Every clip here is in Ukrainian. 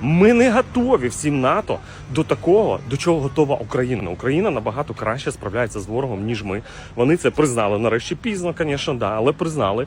Ми не готові всім НАТО до такого, до чого готова Україна. Україна набагато краще справляється з ворогом, ніж ми. Вони це признали. Нарешті пізно, звісно, да, але признали.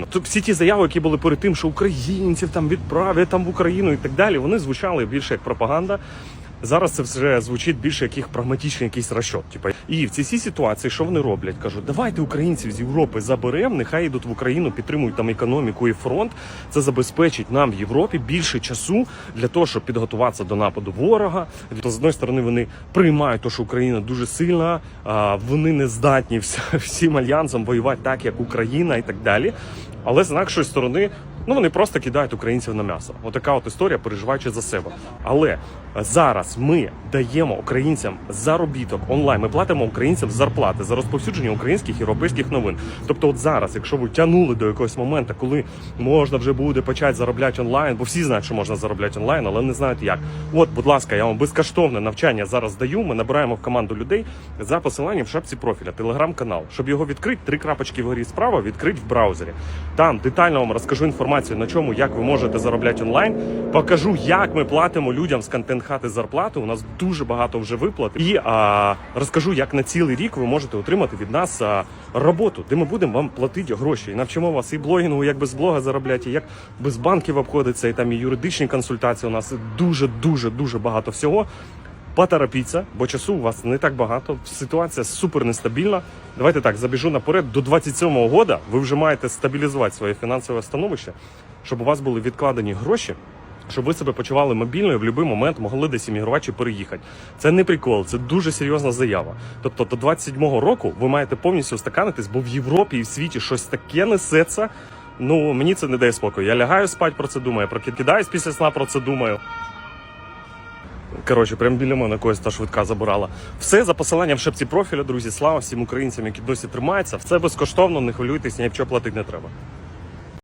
Тобто всі ті заяви, які були перед тим, що українців там відправлять там в Україну і так далі, вони звучали більше як пропаганда. Зараз це вже звучить більше як їх прагматичний якийсь розчот. Типу. І в цій ситуації, що вони роблять? Кажуть, давайте українців з Європи заберемо, нехай йдуть в Україну, підтримують там економіку і фронт. Це забезпечить нам в Європі більше часу для того, щоб підготуватися до нападу ворога. То з одної сторони вони приймають те, що Україна дуже сильна, вони не здатні всім альянсом воювати так, як Україна і так далі. Але з інакшої сторони, ну вони просто кидають українців на м'ясо. Отака от історія, переживаючи за себе. Але зараз ми даємо українцям заробіток онлайн. Ми платимо українцям зарплати за розповсюдження українських європейських новин. Тобто, от зараз, якщо ви тягнули до якогось моменту, коли можна вже буде почати заробляти онлайн, бо всі знають, що можна заробляти онлайн, але не знають як. От, будь ласка, я вам безкоштовне навчання зараз даю. Ми набираємо в команду людей за посиланням в шапці профіля, телеграм-канал. Щоб його відкрити, три крапочки вгорі справа відкрити в браузері. Там детально вам розкажу інформацію на чому, як ви можете заробляти онлайн. Покажу, як ми платимо людям з контент хати зарплату. У нас дуже багато вже виплат. І а, розкажу, як на цілий рік ви можете отримати від нас а, роботу, де ми будемо вам платити гроші. І навчимо вас і блогінгу, як без блога заробляти, і як без банків обходиться, і там і юридичні консультації. У нас дуже дуже дуже багато всього. Поторопіться, бо часу у вас не так багато. Ситуація супер нестабільна. Давайте так забіжу наперед. До 27-го года ви вже маєте стабілізувати своє фінансове становище, щоб у вас були відкладені гроші. Щоб ви себе почували мобільно і в будь-який момент могли десь іммігрувати чи переїхати. Це не прикол, це дуже серйозна заява. Тобто до 27-го року ви маєте повністю стаканитись, бо в Європі і в світі щось таке несеться. Ну мені це не дає спокою. Я лягаю спати про це думаю, прокидаюсь після сна про це думаю. Коротше, прям біля мене когось та швидка забирала. Все за посиланням в шепці профіля, друзі. Слава всім українцям, які досі тримаються. Все безкоштовно, не хвилюйтесь, ні в платити не треба.